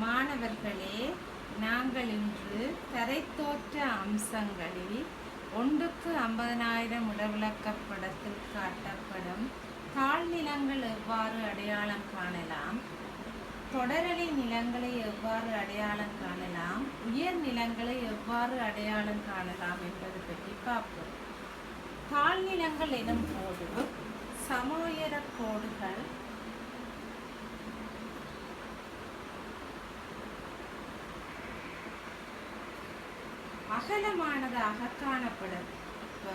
மாணவர்களே நாங்கள் இன்று தரைத்தோற்ற அம்சங்களில் ஒன்றுக்கு ஐம்பதனாயிரம் இடவிளக்கப்படத்தில் காட்டப்படும் தாழ்நிலங்கள் எவ்வாறு அடையாளம் காணலாம்? தொடரலை நிலங்களை எவ்வாறு அடையாளம் காணலாம்? உயர் நிலங்களை எவ்வாறு அடையாளம் காணலாம் என்பது பற்றி பார்ப்போம். தாழ்நிலங்கள் எனும் போது சமோயர கோடுகள் அகலமானதாக காணப்படும். இப்போ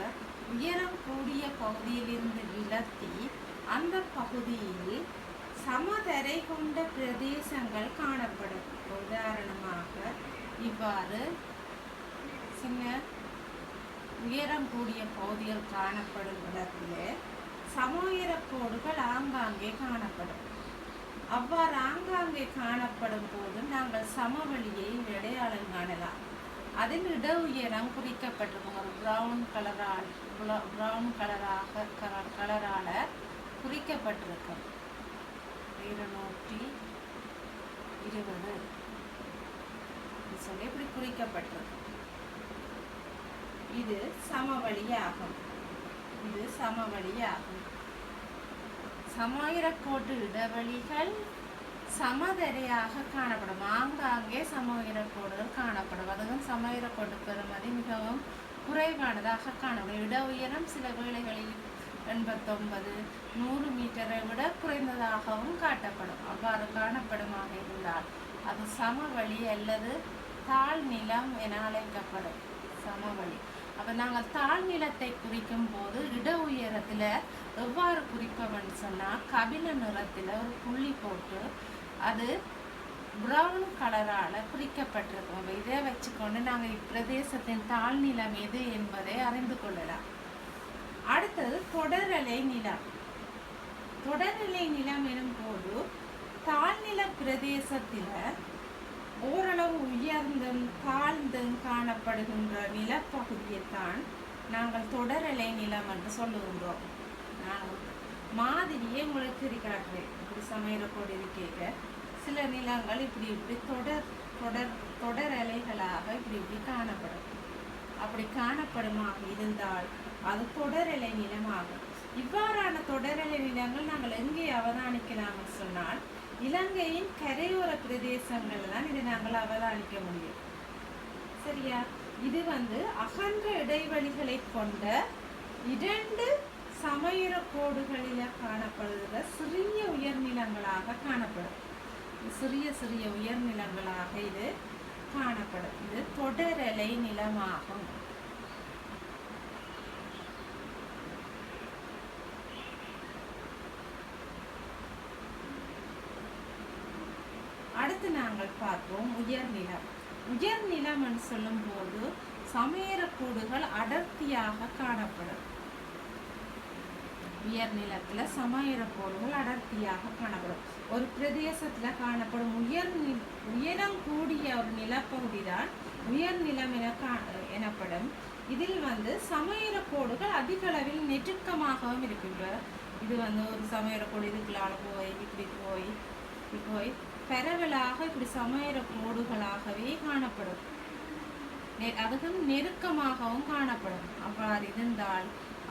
உயரம் கூடிய பகுதியிலிருந்து விலத்தி அந்த பகுதியில் சமதரை கொண்ட பிரதேசங்கள் காணப்படும். உதாரணமாக இவ்வாறு சின்ன உயரம் கூடிய பகுதிகள் காணப்படும் இடத்துல சமோயர கோடுகள் ஆங்காங்கே காணப்படும். அவ்வாறு ஆங்காங்கே காணப்படும் போது நாங்கள் சமவெளியை அடையாளம் காணலாம். அதில் இட உயரம் குறிக்கப்பட்டிருக்கும். ஒரு ப்ரௌன் கலரால் ப்ரௌன் கலராக கலரால் குறிக்கப்பட்டிருக்கும். இருநூற்றி இருபது. சொல்லி இப்படி குறிக்கப்பட்டிருக்கு இது சமவழியாகும் இது சமவெளி ஆகும் சமோயிரக்கோட்டு இடைவெளிகள் சமதரையாக காணப்படும். ஆங்காங்கே சமோயிரக்கோடுகள் காணப்படும். அதுவும் சமோயிரக்கோட்டு பெறுமதி மிகவும் குறைவானதாக காணப்படும். இட உயரம் சில வேளைகளில் எண்பத்தொன்பது நூறு மீட்டரை விட குறைந்ததாகவும் காட்டப்படும். அவ்வாறு காணப்படுமாக இருந்தால் அது சமவெளி அல்லது தாழ்நிலம் என அழைக்கப்படும். சமவெளி. அப்போ நாங்கள் தாழ்நிலத்தை குறிக்கும் போது இட உயரத்தில் எவ்வாறு குறிப்போம்னு சொன்னால் கபில நிறத்தில் ஒரு புள்ளி போட்டு அது ப்ரௌன் கலரால் குறிக்கப்பட்டிருக்கும். இதை வச்சுக்கொண்டு நாங்கள் இப்பிரதேசத்தின் தாழ்நிலம் எது என்பதை அறிந்து கொள்ளலாம். அடுத்தது தொடரலை நிலம். தொடரலை நிலம் எனும் போது தாழ்நில பிரதேசத்தில் ஓரளவு உயர்ந்தும் தாழ்ந்தும் காணப்படுகின்ற நிலப்பகுதியைத்தான் நாங்கள் தொடரலை நிலம் என்று சொல்லுகின்றோம். நான் மாதிரியே உங்களுக்கு இருக்கிறார்கள் இப்படி சமையல் இருக்க சில நிலங்கள் இப்படி இப்படி தொடர் தொடர் தொடர் அலைகளாக இப்படி இப்படி காணப்படும். அப்படி காணப்படுமாக இருந்தால் அது தொடரலை நிலமாகும். இவ்வாறான தொடரலை நிலங்கள் நாங்கள் எங்கே அவதானிக்கலாம்னு சொன்னால் இலங்கையின் கரையோர பிரதேசங்கள் தான் இதை நாங்கள் அவதானிக்க முடியும். சரியா? இது வந்து அகன்ற இடைவெளிகளை கொண்ட இரண்டு சமயுர கோடுகளில காணப்படுகிற சிறிய உயர்நிலங்களாக காணப்படும். சிறிய சிறிய உயர்நிலங்களாக இது காணப்படும். இது தொடரலை நிலமாகும். அடுத்து நாங்கள் பார்ப்போம் உயர்நிலம். உயர்நிலம் என்று சொல்லும் போது சமையரக்கூடுகள் அடர்த்தியாக காணப்படும். உயர்நிலத்துல சமையரக்கூடுகள் அடர்த்தியாக காணப்படும். ஒரு பிரதேசத்துல காணப்படும் உயர் உயரம் கூடிய ஒரு நிலப்பகுதி தான் உயர்நிலம் என கா- எனப்படும். இதில் வந்து சமையரக்கோடுகள் அதிக அளவில் நெருக்கமாகவும் இருக்கின்ற இது வந்து ஒரு சமையரக்கோடு இதுக்குள்ளால போய் இப்படி போய் இப்படி போய் பரவலாக இப்படி சமையல கோடுகளாகவே காணப்படும். நெ- அதுவும் நெருக்கமாகவும் காணப்படும். அவ்வாறு இருந்தால்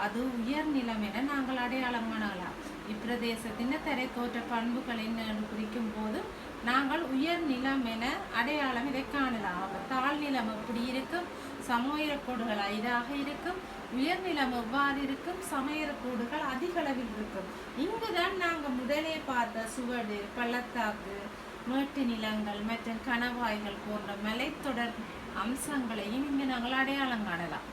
அது உயர்நிலம் என நாங்கள் அடையாளம் காணலாம் இப்பிரதேசத்தின் தரைத்தோற்ற பண்புகள் குறிக்கும் போது நாங்கள் உயர் நிலம் என அடையாளம் இதை காணலாம். தாழ் தாழ்நிலம் எப்படி இருக்கும்? சமோயரக்கோடுகள் ஐதாக இருக்கும். உயர்நிலம் எவ்வாறு இருக்கும்? சமயக்கோடுகள் அதிக அளவில் இருக்கும். இங்குதான் நாங்கள் முதலே பார்த்த சுவடு பள்ளத்தாக்கு மேட்டு நிலங்கள் மற்றும் கணவாய்கள் போன்ற மலைத்தொடர் அம்சங்களையும் இங்கு நாங்கள் அடையாளம் காணலாம்.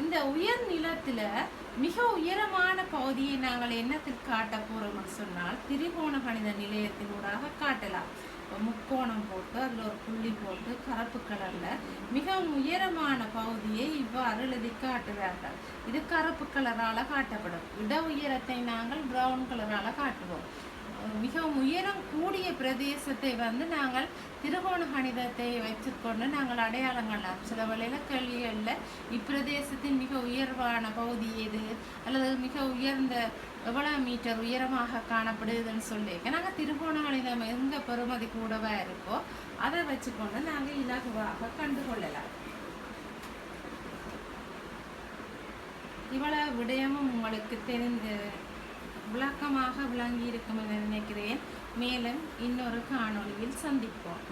இந்த உயர் நிலத்துல மிக உயரமான பகுதியை நாங்கள் என்னத்தில் காட்ட போறோம்னு சொன்னால் திரிகோண கணித நிலையத்தினூடாக காட்டலாம். முக்கோணம் போட்டு அதில் ஒரு புள்ளி போட்டு கருப்பு கலர்ல மிகவும் உயரமான பகுதியை இவ்வாறு எழுதி காட்டுவார்கள். இது கருப்பு கலரால காட்டப்படும். இட உயரத்தை நாங்கள் பிரவுன் கலரால காட்டுவோம். மிகவும் உயரம் கூடிய பிரதேசத்தை வந்து நாங்கள் திருகோண கணிதத்தை வைத்துக்கொண்டு நாங்கள் அடையாளங்களாம் சில வேளையில கேள்விகளில் இப்பிரதேசத்தின் மிக உயர்வான பகுதி எது? அல்லது மிக உயர்ந்த எவ்வளோ மீட்டர் உயரமாக காணப்படுதுன்னு சொல்லி நாங்கள் திருகோண கணிதம் எந்த பெறுமதி கூடவா இருக்கோ அதை வச்சுக்கொண்டு நாங்கள் இலகுவாக கண்டுகொள்ளலாம். இவ்வளவு விடயமும் உங்களுக்கு தெரிந்து விளக்கமாக விளங்கியிருக்கும் என நினைக்கிறேன். மேலும் இன்னொரு காணொளியில் சந்திப்போம்.